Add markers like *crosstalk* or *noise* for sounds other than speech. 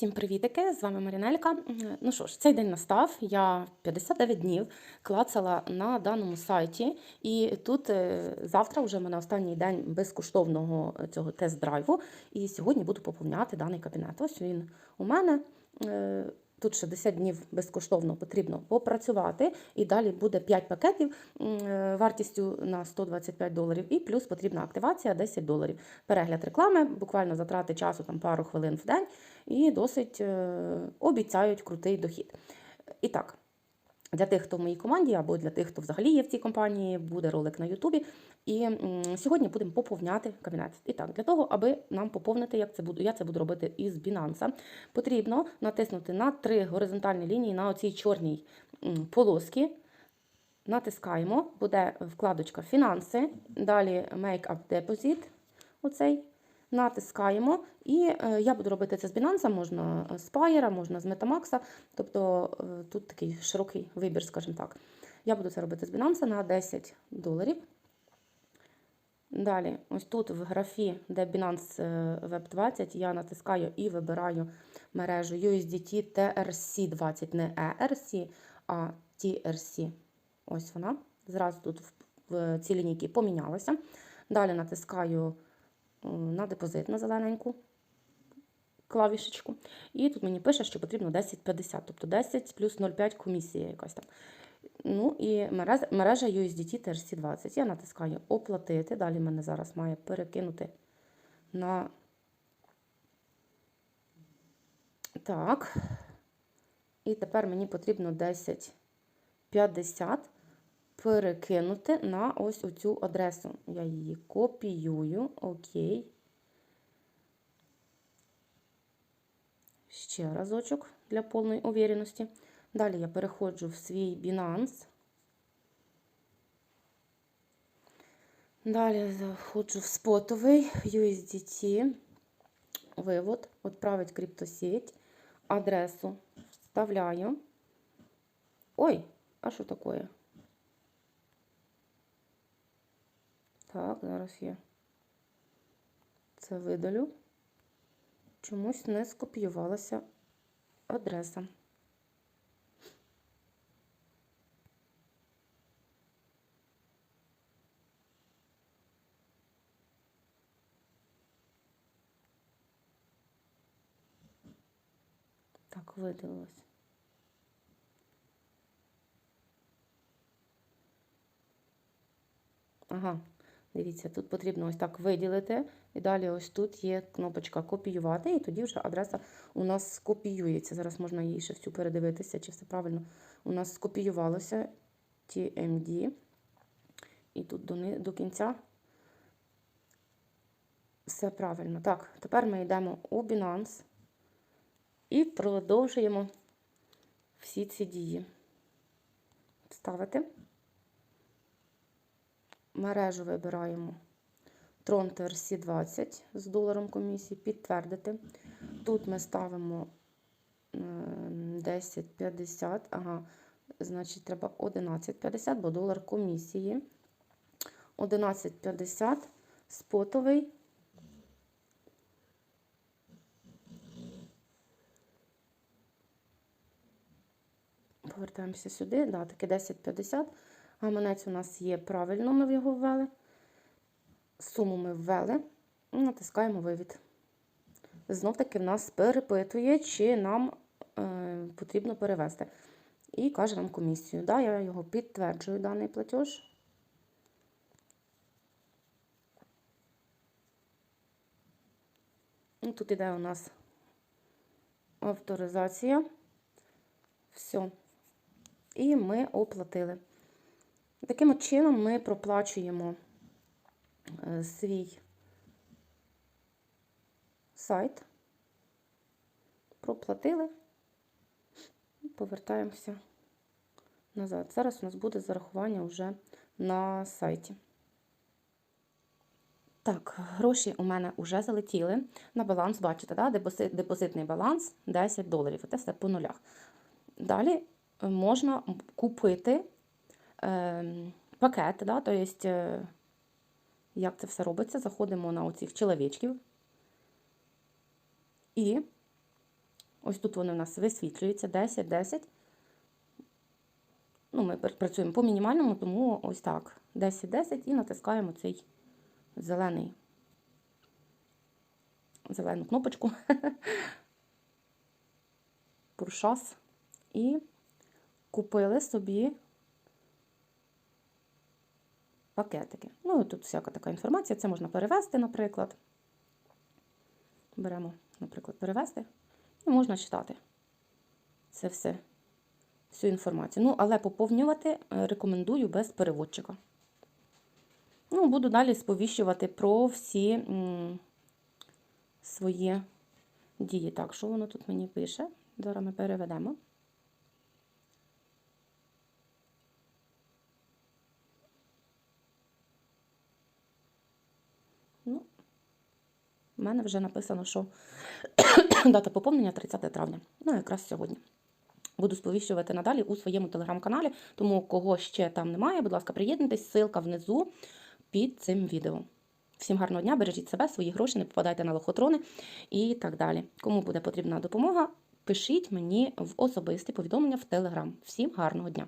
Всім привітики! З вами Марінелька. Ну що ж, цей день настав. Я 59 днів клацала на даному сайті, і тут е, завтра вже в мене останній день безкоштовного е, цього тест-драйву. І сьогодні буду поповняти даний кабінет. Ось він у мене. Тут 60 днів безкоштовно потрібно попрацювати, і далі буде 5 пакетів е, вартістю на 125 доларів, і плюс потрібна активація 10 доларів. Перегляд реклами, буквально затрати часу там пару хвилин в день, і досить е, обіцяють крутий дохід. І так, для тих, хто в моїй команді, або для тих, хто взагалі є в цій компанії, буде ролик на Ютубі. І сьогодні будемо поповняти кабінет. І так, для того, аби нам поповнити, як це буду, я це буду робити із Binance, потрібно натиснути на три горизонтальні лінії на оцій чорній полоски. Натискаємо, буде вкладочка Фінанси, далі Make Up Deposit. Оцей. Натискаємо, і е, я буду робити це з Binance, можна з Payer, можна з Metamax, тобто е, тут такий широкий вибір, скажімо так. Я буду це робити з Binance на 10 доларів. Далі, ось тут в графі, де Binance е, Web 20, я натискаю і вибираю мережу USDT TRC20, не ERC, а TRC. Ось вона. Зразу тут в, в ці лінійки помінялася. Далі натискаю е, на депозит на зелененьку клавішечку. І тут мені пише, що потрібно 10,50, тобто 10 плюс 0,5 комісія якась там. Ну і мережа, мережа USDT TRC20. Я натискаю оплатити. Далі мене зараз має перекинути на. Так. І тепер мені потрібно 10,50 перекинути на ось оцю адресу. Я її копіюю. Окей. Ще разочок для повної увіреності. Далі я переходжу в свій Binance. Далі заходжу в спотовий USDT. Вивод, відправить криптосеть. Адресу вставляю. Ой, а що таке? Так, зараз я це видалю. Чомусь не скопіювалася адреса. Так, видалилось. Ага, дивіться, тут потрібно ось так виділити. І далі ось тут є кнопочка копіювати, і тоді вже адреса у нас скопіюється. Зараз можна її ще всю передивитися, чи все правильно у нас скопіювалося TMD. І тут до, до кінця все правильно. Так, тепер ми йдемо у Binance і продовжуємо всі ці дії. Вставити. Мережу вибираємо Tron TRC 20 з доларом комісії, підтвердити. Тут ми ставимо е, 10,50, ага, значить, треба 11,50, бо долар комісії. 11,50 спотовий. Повертаємося сюди, да, таки 10,50. Гаманець у нас є правильно, ми його ввели. Суму ми ввели натискаємо вивід. Знов таки в нас перепитує, чи нам е, потрібно перевести. І каже нам комісію. Да, я його підтверджую, даний платеж. І тут іде у нас авторизація. Все. І ми оплатили. Таким чином ми проплачуємо е, свій сайт, проплатили і повертаємося назад. Зараз у нас буде зарахування вже на сайті. Так, гроші у мене вже залетіли на баланс, бачите, да? депозит, депозитний баланс 10 доларів. Це все по нулях. Далі е, можна купити пакет, да? тобто, е, як це все робиться, заходимо на оцих чоловічків і Ось тут вони у нас висвітлюються 10, 10. Ну, ми працюємо по мінімальному, тому ось так. 10, 10 і натискаємо цей зелений. Зелену кнопочку. *laughs* Пуршас. І купили собі пакетики. Ну, тут всяка така інформація. Це можна перевести, наприклад. Беремо, наприклад, перевести. І можна читати це все, всю інформацію. Ну, але поповнювати е, рекомендую без переводчика. Ну, буду далі сповіщувати про всі м, свої дії. Так, що воно тут мені пише? Зараз ми переведемо. Ну, в мене вже написано, що *coughs* дата поповнення 30 травня. Ну, якраз сьогодні. Буду сповіщувати надалі у своєму телеграм-каналі, тому кого ще там немає, будь ласка, приєднуйтесь, ссылка внизу під цим відео. Всім гарного дня, бережіть себе, свої гроші, не попадайте на лохотрони і так далі. Кому буде потрібна допомога, пишіть мені в особисті повідомлення в телеграм. Всім гарного дня!